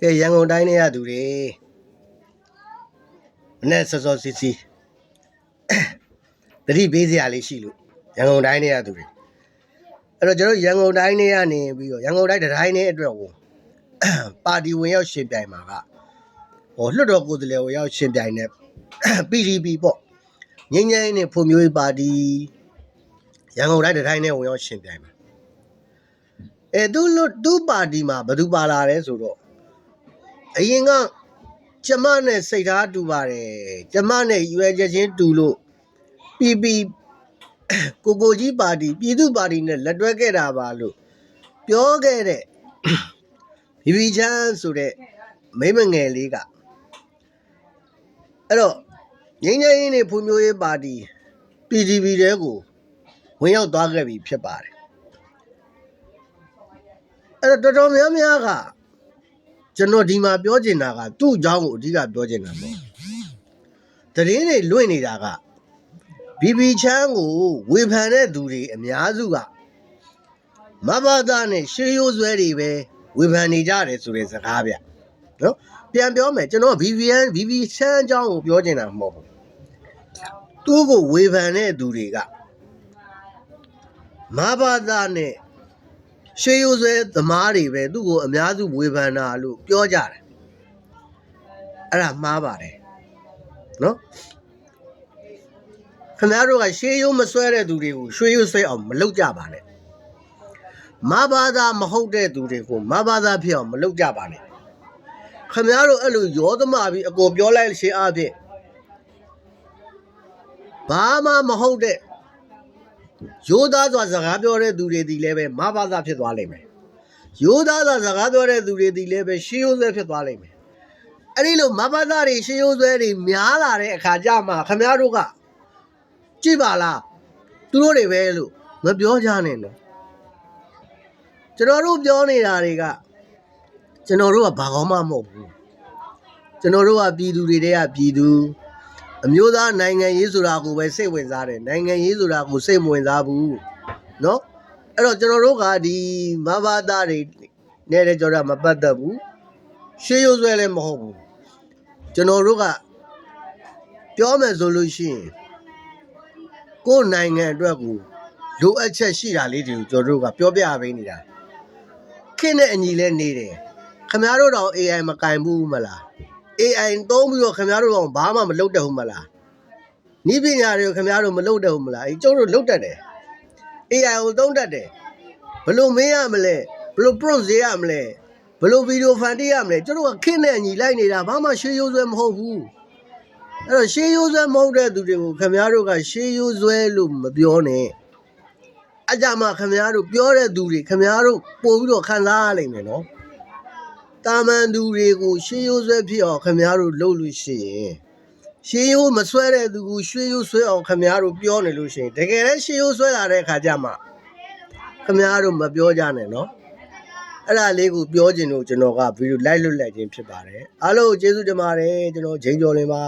ကဲရန်ကုန်တိုင်းထဲရသူတွေမနဲ့စောစောစီစီတတိပေးစရာလေးရှိလို့ရန်ကုန်တိုင်းထဲရသူတွေအဲ့တော့ကျွန်တော်ရန်ကုန်တိုင်းထဲကနေပြီးတော့ရန်ကုန်တိုင်းတစ်တိုင်းထဲအတွက်ကိုပါတီဝင်ရောက်ရှင်ပြိုင်မှာကဟိုလွှတ်တော်ကိုယ်စားလှယ်ဝင်ရောက်ရှင်ပြိုင်တဲ့ PDP ပေါ့ငင်းငင်းနဲ့ဖွံ့ဖြိုးရေးပါတီရန်ကုန်တိုင်းတစ်တိုင်းထဲဝင်ရောက်ရှင်ပြိုင်မှာအဲသူလွတ်သူပါတီမှာဘယ်သူပါလာလဲဆိုတော့ အရင်ကကျမနဲ့စိတ်ထားတူပါတယ်ကျမနဲ့ရွယ်ချက်ချင်းတူလို့ပီပီကိုကိုကြီးပါတီပြည်သူပါတီနဲ့လက်တွဲခဲ့တာပါလို့ပြောခဲ့တဲ့ဘီဘီချမ်းဆိုတဲ့မိန်းမငယ်လေးကအဲ့တော့ငင်းငင်းနေဖွံ့ဖြိုးရေးပါတီ PDB တဲကိုဝင်ရောက်သွားခဲ့ပြီဖြစ်ပါတယ်အဲ့တော့တော်တော်များများက ကျွန်တော်ဒီမှာပြောချင်တာကသူ့အကြောင်းကိုအဓိကပြောချင်တာပေါ့တရင်တွေလွင့်နေတာကဘီဘီချမ်းကိုဝေဖန်တဲ့သူတွေအများစုကမဘာသာနဲ့ရှေးရိုးဆွဲတွေပဲဝေဖန်နေကြတယ်ဆိုတဲ့စကားဗျနော်ပြန်ပြောမယ်ကျွန်တော်ဘီဘီအန်ဘီဘီချမ်းအကြောင်းကိုပြောချင်တာမဟုတ်ဘူးသူ့ကိုဝေဖန်တဲ့သူတွေကမဘာသာနဲ့ ရှေးရိုးဆွဲသမားတွေပဲသူ့ကိုအများစုဝေဖန်တာလို့ပြောကြတယ်အဲ့ဒါမှားပါတယ်နော်ခင်ဗျားတို့ကရှေးရိုးမဆွဲတဲ့သူတွေကိုရွှေရိုးဆွဲအောင်မလုပ်ကြပါနဲ့မဘာသာမဟုတ်တဲ့သူတွေကိုမဘာသာဖြစ်အောင်မလုပ်ကြပါနဲ့ခင်ဗျားတို့အဲ့လိုရောသမားပြီးအကုန်ပြောလိုက်ရှေးအားဖြင့်ဘာမှမဟုတ်တဲ့ ရိုးသားစွာစကားပြောတဲ့သူတွေဒီလည်းပဲမဘာသာဖြစ်သွားလိမ့်မယ်။ရိုးသားစွာစကားပြောတဲ့သူတွေဒီလည်းပဲရှေးရိုးဆွဲဖြစ်သွားလိမ့်မယ်။အဲ့ဒီလိုမဘာသာတွေရှေးရိုးဆွဲတွေများလာတဲ့အခါကျမှခမရတို့ကကြည့်ပါလားသူတို့တွေပဲလို့မပြောကြနဲ့နော်။ကျွန်တော်တို့ပြောနေတာတွေကကျွန်တော်တို့ကဘာကောင်းမှမဟုတ်ဘူး။ကျွန်တော်တို့ကပြည်သူတွေတည်းကပြည်သူ အမျိုးသားနိုင်ငံရေးဆိုတာကိုပဲစိတ်ဝင်စားတယ်နိုင်ငံရေးဆိုတာကိုစိတ်မဝင်စားဘူးเนาะအဲ့တော့ကျွန်တော်တို့ကဒီမဘာသာတွေနဲ့လည်းကြောတာမပတ်သက်ဘူးရှေးရိုးဆွဲလည်းမဟုတ်ဘူးကျွန်တော်တို့ကပြောမယ်ဆိုလို့ရှိရင်ကိုယ်နိုင်ငံအတွက်ကိုလိုအပ်ချက်ရှိတာလေးတွေကိုကျွန်တော်တို့ကပြောပြပေးနေတာခင်းတဲ့အညီလဲနေတယ်ခင်ဗျားတို့တော့ AI မကင်ဘူးမလား AI သုံးပြီးတော့ခင်ဗျားတို့တော့ဘာမှမလုပ်တတ်ဘူးမလားဤပညာတွေကိုခင်ဗျားတို့မလုပ်တတ်ဘူးမလားအဲကျုပ်တို့လုပ်တတ်တယ် AI ကိုသုံးတတ်တယ်ဘယ်လို့မင်းရမလဲဘယ်လို့ prompt ရေးရမလဲဘယ်လို့ဗီဒီယိုဖန်တီးရမလဲကျုပ်တို့ကခင်းနဲ့အညီလိုက်နေတာဘာမှရှေးရိုးဆွဲမဟုတ်ဘူးအဲ့တော့ရှေးရိုးဆွဲမဟုတ်တဲ့သူတွေကိုခင်ဗျားတို့ကရှေးရိုးဆွဲလို့မပြောနဲ့အကြမှာခင်ဗျားတို့ပြောတဲ့သူတွေခင်ဗျားတို့ပို့ပြီးတော့ခံစားရလိမ့်မယ်နော် တာမန်သူတွေကိုရှေးရိုးဆွဲဖြစ်အောင်ခင်ဗျားတို့လုပ်လို့ရှိရင်ရှေးရိုးမဆွဲတဲ့သူကိုရွှေရိုးဆွဲအောင်ခင်ဗျားတို့ပြောနေလို့ရှိရင်တကယ်လည်းရှေးရိုးဆွဲလာတဲ့အခါကျမှခင်ဗျားတို့မပြောကြနဲ့နော်အဲ့ဒါလေးကိုပြောခြင်းလို့ကျွန်တော်ကဗီဒီယိုလိုက်လွတ်လိုက်ခြင်းဖြစ်ပါတယ်အားလုံးကျေးဇူးတင်ပါတယ်ကျွန်တော်ဂျိန်ကျော်လင်းပါ